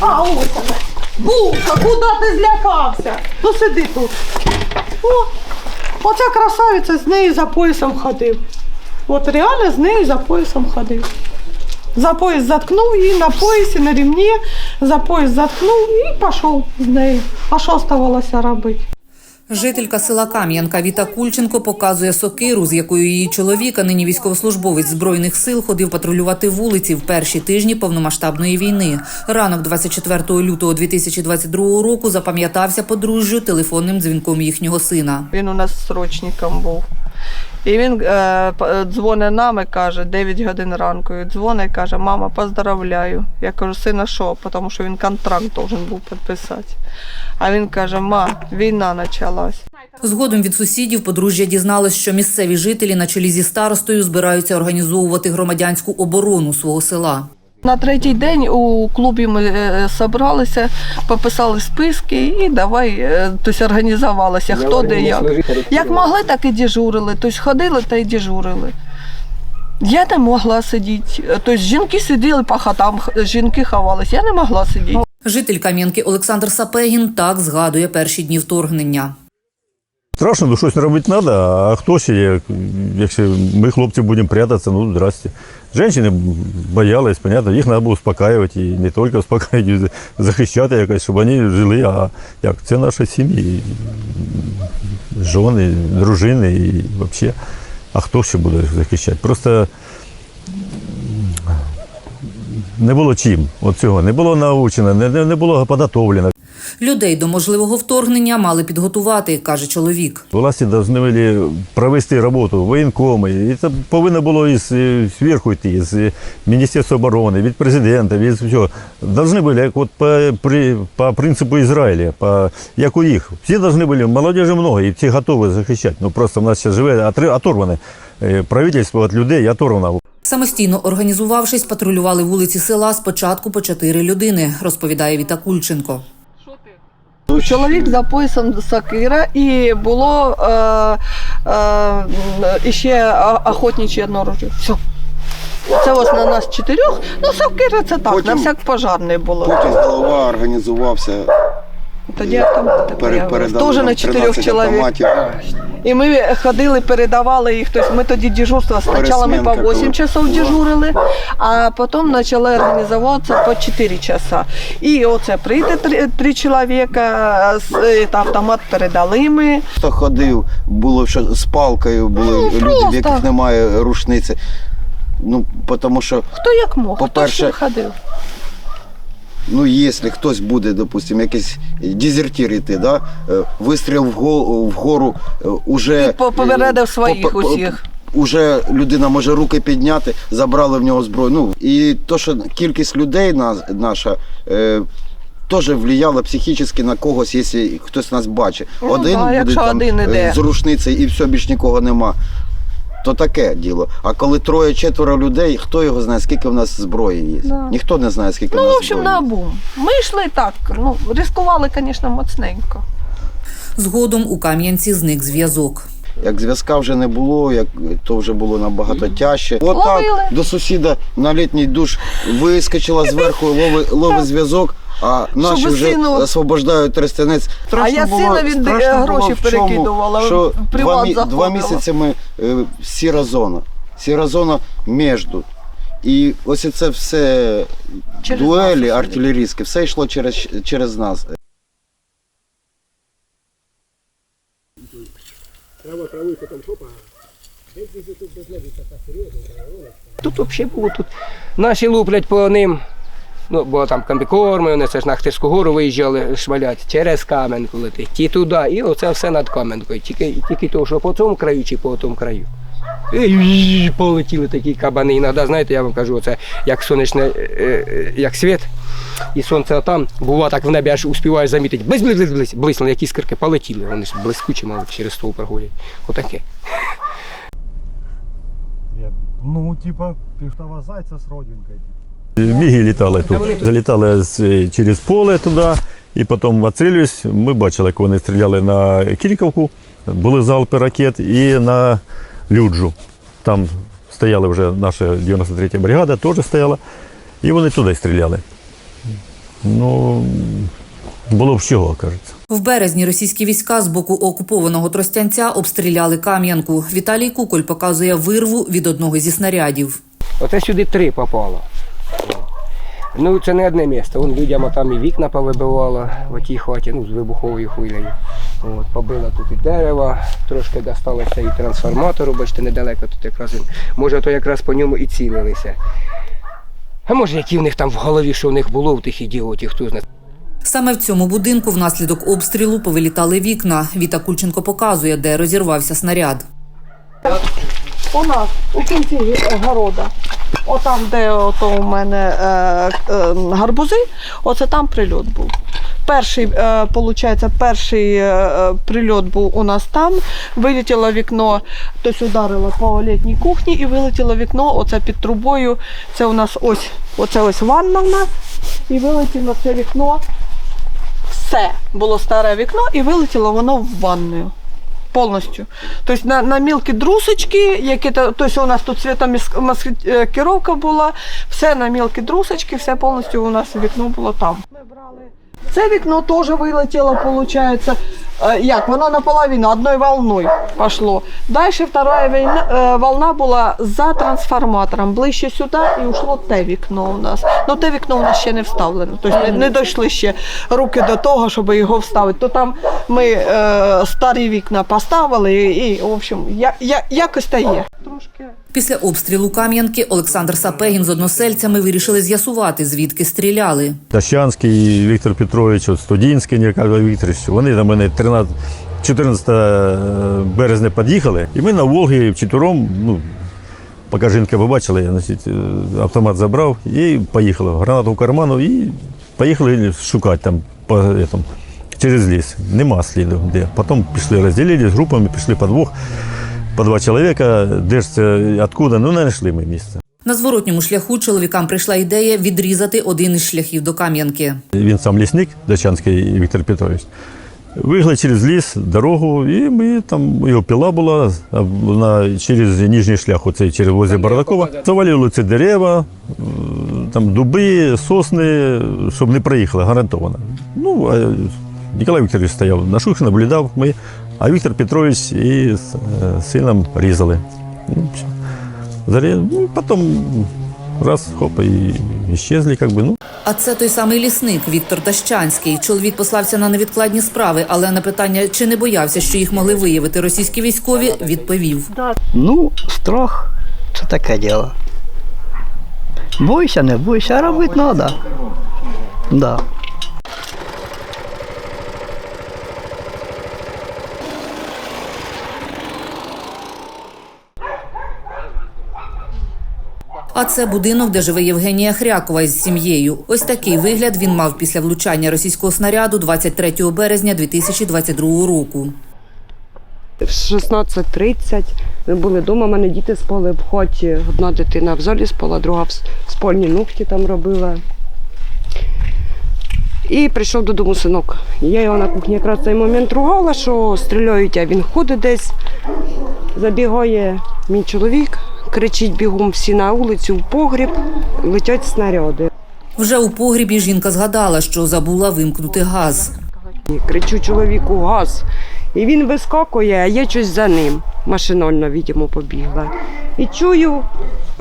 А, ось вона. Булка, куди ти злякався? Ну сиди тут. О, оця красавиця з нею за поясом ходив. От реально з нею за поясом ходив. За пояс заткнув її на поясі, на рівні, за пояс заткнув і пішов з нею. А що ставалося робити? Жителька села Кам'янка Віта Кульченко показує сокиру, з якою її чоловіка, нині військовослужбовець збройних сил, ходив патрулювати вулиці в перші тижні повномасштабної війни. Ранок 24 лютого 2022 року запам'ятався подружжю телефонним дзвінком їхнього сина. Він у нас срочником був. І він е, дзвонить нам і каже, 9 годин ранку. І дзвонить і каже, мама, поздравляю. Я кажу, сина, що? Тому що він контракт должен був підписати. А він каже, ма, війна почалась. Згодом від сусідів подружжя дізналось, що місцеві жителі на чолі зі старостою збираються організовувати громадянську оборону свого села. На третій день у клубі ми е, зібралися, пописали списки і давай е, тобто, організувалися, хто де як. Як могли, так і дежурили. Тобто ходили та й дежурили. Я не могла сидіти. Тобто жінки сиділи по хатам, жінки ховалися. Я не могла сидіти. Житель Кам'янки Олександр Сапегін так згадує перші дні вторгнення. Страшно, ну щось робити треба, а хто ще є? Якщо ми, хлопці, будемо прятатися, ну здрасте. Жінки боялись, понятно, їх треба було успокаювати, і не тільки успокаювати, захищати якось, щоб вони жили, а як це наші сім'ї, жони, дружини і взагалі. А хто ще буде захищати? Просто не було чим. От цього не було научено, не, не, було підготовлено. Людей до можливого вторгнення мали підготувати, каже чоловік. Власті повинні були провести роботу, воєнкоми. І це повинно було із зверху йти, з Міністерства оборони, від президента, від всього. Должны були, як от по, при, по принципу Ізраїля, по, як у їх. Всі повинні були, молодежі много, і всі готові захищати. Ну просто в нас ще живе оторване. Е, Правительство від людей оторвано. Самостійно організувавшись, патрулювали вулиці села спочатку по чотири людини, розповідає Віта Кульченко. Чоловік за поясом сокира і було е, е, ще охотниче одно ружье. Все. Це ось на нас чотирьох. Ну, сокира це так, на всяк пожарний було. Потім голова організувався, Тоді автомати появились. Теж на чотирьох 13 чоловік. І ми ходили, передавали їх. Тобто ми тоді дежурство спочатку ми по 8 часов дежурили, а потім почали організуватися по 4 часа. І оце прийде три, три чоловіка, е, та автомат передали ми. Хто ходив, було що з палкою, були Ну, люди, в яких немає рушниці. Ну, тому що, Хто як мог, хто По-перше, ходив. Ну, якщо хтось буде, допустимо, якийсь дезертир йти, да, е, вистріл вгору, е, уже... Ти попередив своїх усіх. Уже людина може руки підняти, забрали в нього зброю. Ну, і то, що кількість людей наша. Е, Теж впливало психічно на когось, якщо хтось нас бачить. Ну, да, буде там, один е, іде. з рушницею і все, більш нікого нема. То таке діло. А коли троє-четверо людей, хто його знає, скільки в нас зброї є? Да. Ніхто не знає, скільки в Ну, в общем, на є. бум. Ми йшли так, ну, ризикували, звісно, моцненько. Згодом у Кам'янці зник зв'язок. Як зв'язка вже не було, як то вже було набагато тяжче. Отак Ловили. до сусіда на літній душ вискочила зверху, лови, лови зв'язок, а наші вже сину- освобождають тростянець. А я сина від- страшно було гроші в чому, перекидувала, Що в два, два місяці ми е, сіра зона. Сіра зона між. І ось це все Через дуелі нас артилерійські, все йшло через, через нас. Тут взагалі було тут. Наші луплять по ним. Ну, бо там комбікорми, вони це ж на Ахтирську гору виїжджали шмалять через Кам'янку летить. Ті туди, і оце все над Кам'янкою. Тільки, тільки то, що по цьому краю чи по тому краю. І полетіли такі кабани. Іноді, знаєте, я вам кажу, це як сонячне, е, е, як світ, і сонце там, бува так в небі аж успіваєш замітити. Близь, близь, близь, блиснули, якісь скирки полетіли. Вони ж блискучі, мабуть, через ствол проходять. Отаке. Ну, типа, піштова зайця з родинкою. Міги літали тут. Залітали через поле туди, і потім відстрілююсь. Ми бачили, як вони стріляли на Кільковку, були залпи ракет і на Люджу. Там стояла вже наша 93-я бригада, теж стояла. І вони туди стріляли. Ну, було б з чого, кажеться. В березні російські війська з боку окупованого Тростянця обстріляли Кам'янку. Віталій Куколь показує вирву від одного зі снарядів. Оце сюди три попало. Ну, це не одне місце. Вон людям там і вікна повибивало в тій хаті, ну, з вибуховою хвилею. От, побило тут і дерево, трошки досталося і трансформатору, бачите, недалеко тут якраз. Може, то якраз по ньому і цілилися. А може, які в них там в голові, що в них було, в тих ідіотів, хто знає. Саме в цьому будинку внаслідок обстрілу повилітали вікна. Віта Кульченко показує, де розірвався снаряд. У нас у кінці города, отам, де ото у мене е, е, гарбузи, оце там прильот був. Перший, е, получається, перший е, прильот був у нас там. Вилетіло вікно, хтось ударило по літній кухні і вилетіло вікно, оце під трубою. Це у нас ось, оце ось ванна в нас. І вилетіло це вікно. Все було старе вікно і вилетіло воно в ванною. Повністю. Тобто на, на мілкі друсочки, які то- тобто у нас тут світомаскировка була, все на мілкі друсочки, все повністю у нас вікно було там. Ми брали. Це вікно теж вилетіло, виходить. Як? Воно наполовину, одною волною пішло. Далі вторая війна, е, волна була за трансформатором, ближче сюди і ушло те вікно у нас. Ну те вікно у нас ще не вставлено. Тобто не, не дійшли ще руки до того, щоб його вставити. То там ми е, старі вікна поставили і, і в общем, я, я, якось та є. Трошки. Після обстрілу Кам'янки Олександр Сапегін з односельцями вирішили з'ясувати, звідки стріляли. Дащанський Віктор Петрович, Студінський Ніколай Вікторович, вони до мене 13, 14 березня під'їхали, і ми на Волгі вчетвером, ну, поки жінка побачила, я значить, е, автомат забрав і поїхали. Гранату в карману і поїхали шукати там по этому, через ліс. Нема сліду. Де. Потім пішли, розділились групами, пішли по двох, по два чоловіка, де ж це, откуда, ну не знайшли ми місце. На зворотньому шляху чоловікам прийшла ідея відрізати один із шляхів до Кам'янки. Він сам лісник, Дачанський Віктор Петрович. Вигли через ліс дорогу, і ми там його піла була а вона через нижній шлях, оцей через возле Бардакова. Завалили ці дерева, е, там дуби, сосни, щоб не проїхали, гарантовано. Ну, а Ніколай Вікторович стояв на шухі, наблюдав ми, а Віктор Петрович і з е, сином різали. Ну, ну, потім раз, хоп, і исчезли, как бы, ну. А це той самий лісник Віктор Тащанський. Чоловік послався на невідкладні справи, але на питання, чи не боявся, що їх могли виявити російські військові, відповів. Ну, страх це таке діло. Бойся, не бойся, а робити треба. Да. А це будинок, де живе Євгенія Хрякова із сім'єю. Ось такий вигляд він мав після влучання російського снаряду 23 березня 2022 року. В 16.30 ми були вдома, мене діти спали в хаті. Одна дитина в залі спала, друга в спальні ногті там робила. І прийшов додому синок. Я його на кухні якраз цей момент ругала, що стріляють, а він ходить десь. Забігає мій чоловік, кричить бігом всі на вулицю в погріб, летять снаряди. Вже у погрібі жінка згадала, що забула вимкнути газ. Кричу чоловіку газ. І він вискакує, а я щось за ним. Машинально, відомо, побігла. І чую,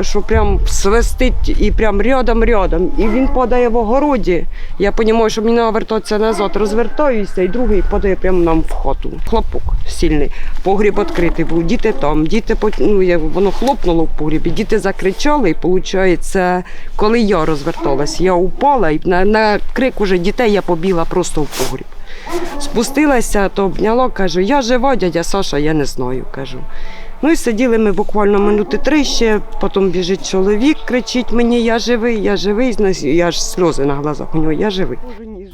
що прям свистить і прям рядом-рядом. І він падає в огороді. Я розумію, що мені вертатися назад, розвертаюся, і другий падає прямо нам в хату. Хлопок сильний. Погріб відкритий був, діти там, діти ну, воно хлопнуло в погрібі, діти закричали, і виходить, коли я розверталась, я упала і на, на крик уже дітей я побігла просто в погріб. Спустилася, то обняла, кажу, я жива, дядя Саша, я не знаю, кажу. Ну і сиділи ми буквально минути три ще, потім біжить чоловік, кричить мені, я живий, я живий, я ж сльози на глазах у нього, я живий.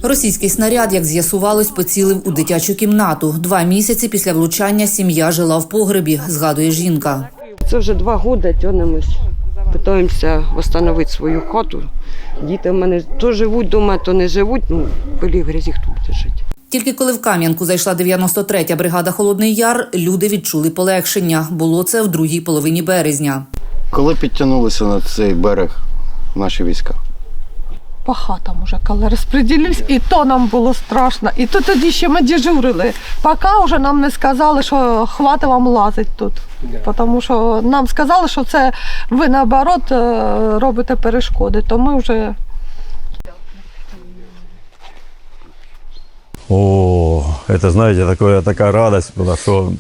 Російський снаряд, як з'ясувалось, поцілив у дитячу кімнату. Два місяці після влучання сім'я жила в погребі, згадує жінка. Це вже два роки тянемось, питаємося встановити свою хату. Діти в мене то живуть вдома, то не живуть, ну, пилі в грязі хто буде жити. Тільки коли в Кам'янку зайшла 93-я бригада Холодний Яр, люди відчули полегшення. Було це в другій половині березня. Коли підтягнулися на цей берег наші війська, по хатам уже, коли розподілився, і то нам було страшно. І то тоді ще ми дежурили, поки вже нам не сказали, що хватить вам лазить тут. Тому що нам сказали, що це ви наоборот е, робите перешкоди, то ми вже О, это, знаете, такое, такая радость была, что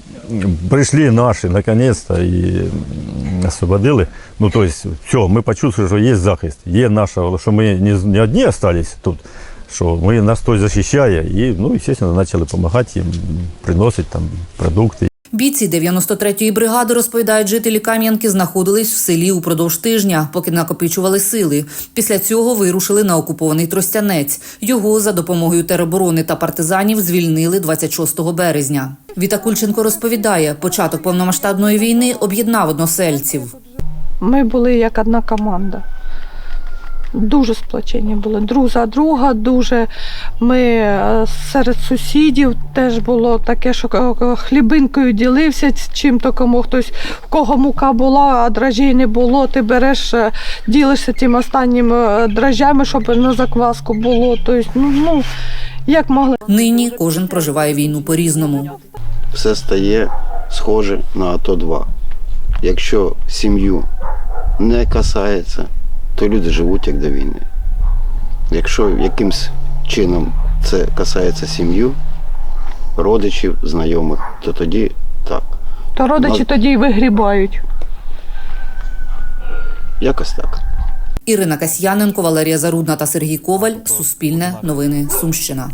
пришли наши наконец-то и м, освободили. Ну, то есть, все, мы почувствовали, что есть захист, є наша, что мы не, не одни остались тут, что мы нас хтось захищає, і, ну, естественно, начали допомагати їм, приносити там продукти. Бійці 93-ї бригади, розповідають жителі Кам'янки, знаходились в селі упродовж тижня, поки накопичували сили. Після цього вирушили на окупований Тростянець. Його за допомогою тероборони та партизанів звільнили 26 березня. Віта Кульченко розповідає, початок повномасштабної війни об'єднав односельців. ми були як одна команда. Дуже сплочені були друг за друга, дуже ми е, серед сусідів теж було таке, що е, хлібинкою ділився чим то кому хтось, в кого мука була, а дрожжей не було. Ти береш, е, ділишся тим останнім е, дрожжами, щоб на закваску було. Тобто, ну, ну як могли. Нині кожен проживає війну по-різному. все стає схоже на АТО-2. Якщо сім'ю не касається, то люди живуть як до війни. Якщо якимсь чином це касається сім'ю, родичів, знайомих, то тоді так. То родичі Нас- тоді й вигрібають. Якось так. Ірина Касьяненко, Валерія Зарудна та Сергій Коваль. Суспільне новини Сумщина.